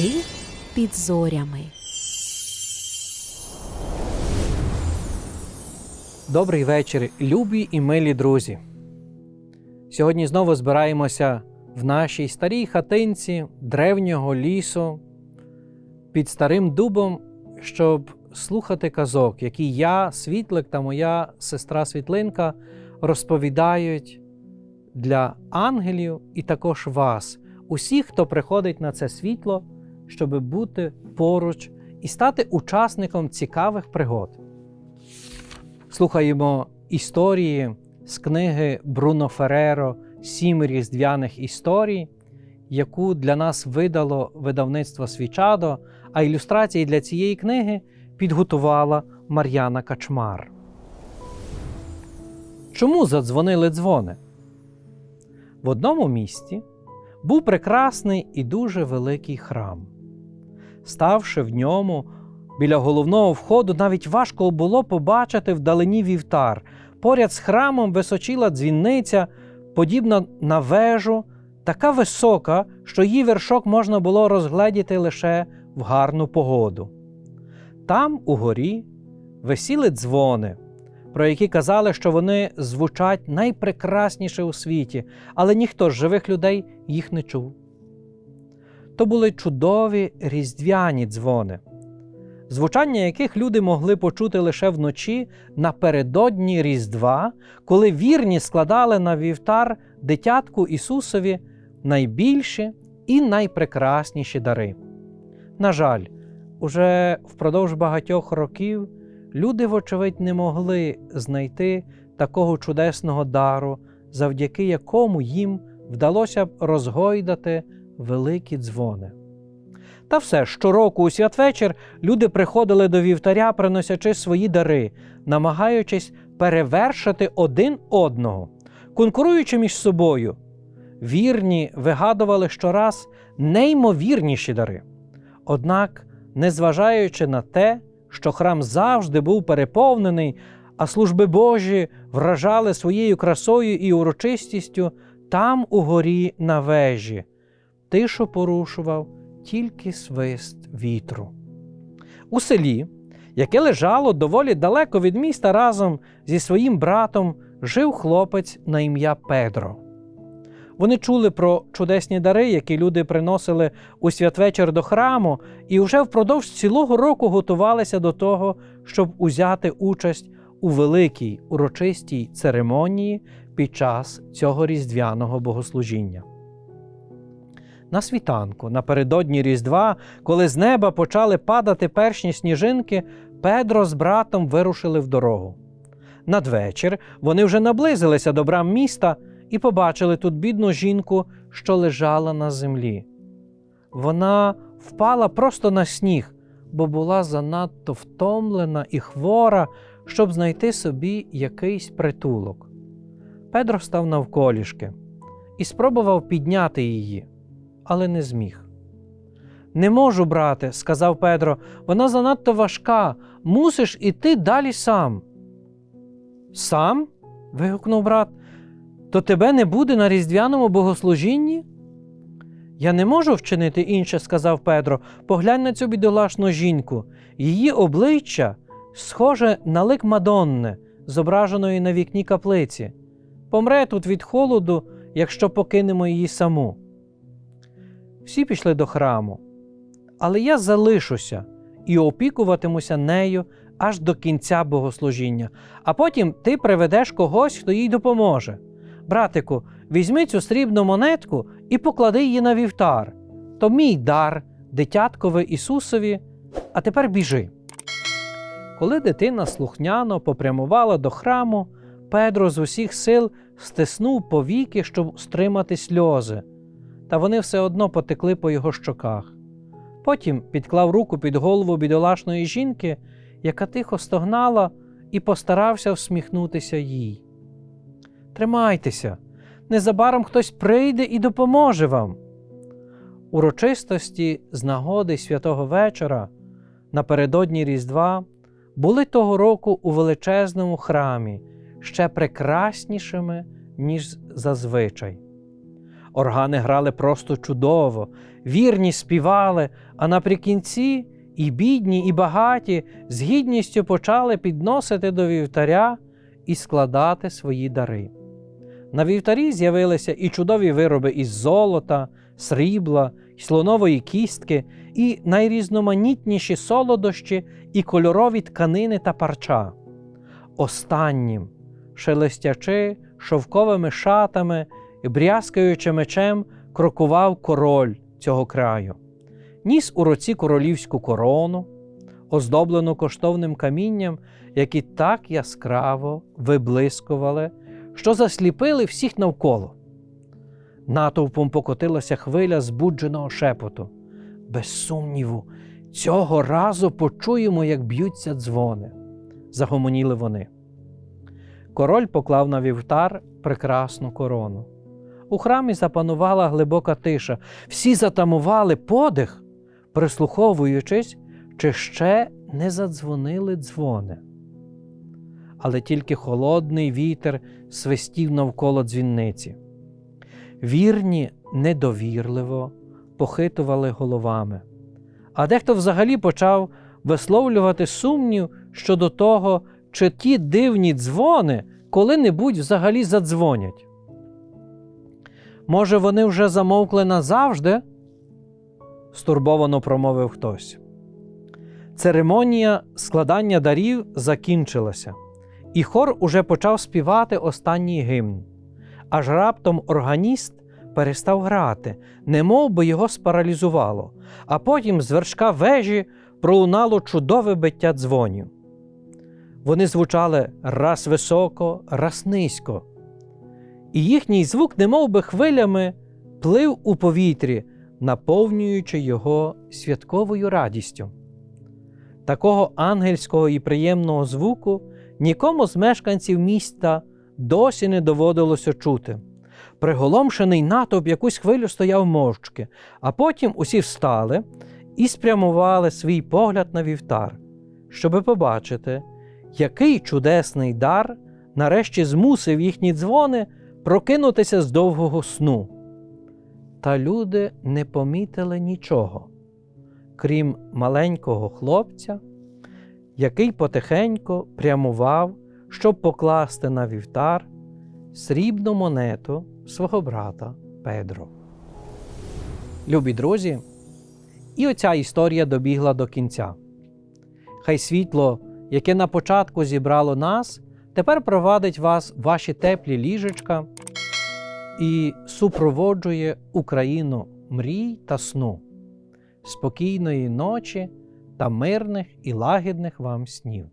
Казки під зорями. Добрий вечір, любі і милі друзі. Сьогодні знову збираємося в нашій старій хатинці древнього лісу під старим дубом, щоб слухати казок, які я, світлик та моя сестра Світлинка розповідають для ангелів і також вас, усіх, хто приходить на це світло, щоб бути поруч і стати учасником цікавих пригод. Слухаємо історії з книги Бруно Фереро Сім різдвяних історій, яку для нас видало видавництво Свічадо, а ілюстрації для цієї книги підготувала Мар'яна Качмар. Чому задзвонили дзвони? В одному місті був прекрасний і дуже великий храм. Ставши в ньому, Біля головного входу навіть важко було побачити вдалині вівтар. Поряд з храмом височила дзвінниця, подібна на вежу, така висока, що її вершок можна було розгледіти лише в гарну погоду. Там, угорі, висіли дзвони, про які казали, що вони звучать найпрекрасніше у світі, але ніхто з живих людей їх не чув. То були чудові різдвяні дзвони звучання яких люди могли почути лише вночі напередодні Різдва, коли вірні складали на вівтар дитятку Ісусові найбільші і найпрекрасніші дари. На жаль, уже впродовж багатьох років люди, вочевидь, не могли знайти такого чудесного дару, завдяки якому їм вдалося б розгойдати великі дзвони. Та все, щороку у святвечір люди приходили до вівтаря, приносячи свої дари, намагаючись перевершити один одного, конкуруючи між собою. Вірні вигадували щораз неймовірніші дари. Однак, незважаючи на те, що храм завжди був переповнений, а служби Божі вражали своєю красою і урочистістю, там угорі на вежі, тишу порушував тільки свист вітру. У селі, яке лежало доволі далеко від міста разом зі своїм братом, жив хлопець на ім'я Педро. Вони чули про чудесні дари, які люди приносили у святвечір до храму, і вже впродовж цілого року готувалися до того, щоб узяти участь у великій урочистій церемонії під час цього різдвяного богослужіння. На світанку, напередодні Різдва, коли з неба почали падати першні сніжинки, Педро з братом вирушили в дорогу. Надвечір вони вже наблизилися до брам міста і побачили тут бідну жінку, що лежала на землі. Вона впала просто на сніг, бо була занадто втомлена і хвора, щоб знайти собі якийсь притулок. Педро став навколішки і спробував підняти її але не зміг. Не можу, брате, сказав Педро, вона занадто важка, мусиш іти далі сам. Сам? вигукнув брат. То тебе не буде на різдвяному богослужінні? Я не можу вчинити інше, сказав Педро. Поглянь на цю бідолашну жінку. Її обличчя схоже на лик Мадонни, зображеної на вікні каплиці. Помре тут від холоду, якщо покинемо її саму. Всі пішли до храму, але я залишуся і опікуватимуся нею аж до кінця богослужіння, а потім ти приведеш когось, хто їй допоможе. Братику, візьми цю срібну монетку і поклади її на вівтар. То мій дар, дитяткове Ісусові, а тепер біжи. Коли дитина слухняно попрямувала до храму, Педро з усіх сил стиснув повіки, щоб стримати сльози та вони все одно потекли по його щоках. Потім підклав руку під голову бідолашної жінки, яка тихо стогнала, і постарався всміхнутися їй. Тримайтеся, незабаром хтось прийде і допоможе вам. Урочистості з нагоди святого вечора напередодні Різдва були того року у величезному храмі ще прекраснішими, ніж зазвичай. Органи грали просто чудово, вірні співали, а наприкінці і бідні, і багаті з гідністю почали підносити до вівтаря і складати свої дари. На вівтарі з'явилися і чудові вироби із золота, срібла, слонової кістки, і найрізноманітніші солодощі і кольорові тканини та парча. Останнім, шелестячи шовковими шатами і брязкаючи мечем, крокував король цього краю. Ніс у руці королівську корону, оздоблену коштовним камінням, які так яскраво виблискували, що засліпили всіх навколо. Натовпом покотилася хвиля збудженого шепоту. Без сумніву, цього разу почуємо, як б'ються дзвони. Загомоніли вони. Король поклав на вівтар прекрасну корону. У храмі запанувала глибока тиша. Всі затамували подих, прислуховуючись, чи ще не задзвонили дзвони. Але тільки холодний вітер свистів навколо дзвінниці. Вірні недовірливо похитували головами, а дехто взагалі почав висловлювати сумнів щодо того, чи ті дивні дзвони коли-небудь взагалі задзвонять. Може, вони вже замовкли назавжди? стурбовано промовив хтось. Церемонія складання дарів закінчилася, і хор уже почав співати останній гімн. Аж раптом органіст перестав грати, немов би його спаралізувало, а потім з вершка вежі пролунало чудове биття дзвонів. Вони звучали раз високо, раз низько, і їхній звук, немов би хвилями, плив у повітрі, наповнюючи його святковою радістю. Такого ангельського і приємного звуку нікому з мешканців міста досі не доводилося чути. Приголомшений натовп якусь хвилю стояв мовчки, а потім усі встали і спрямували свій погляд на вівтар, щоби побачити, який чудесний дар нарешті змусив їхні дзвони прокинутися з довгого сну. Та люди не помітили нічого, крім маленького хлопця, який потихеньку прямував, щоб покласти на вівтар срібну монету свого брата Педро. Любі друзі, і оця історія добігла до кінця. Хай світло, яке на початку зібрало нас, тепер провадить вас ваші теплі ліжечка і супроводжує Україну мрій та сну, спокійної ночі та мирних і лагідних вам снів.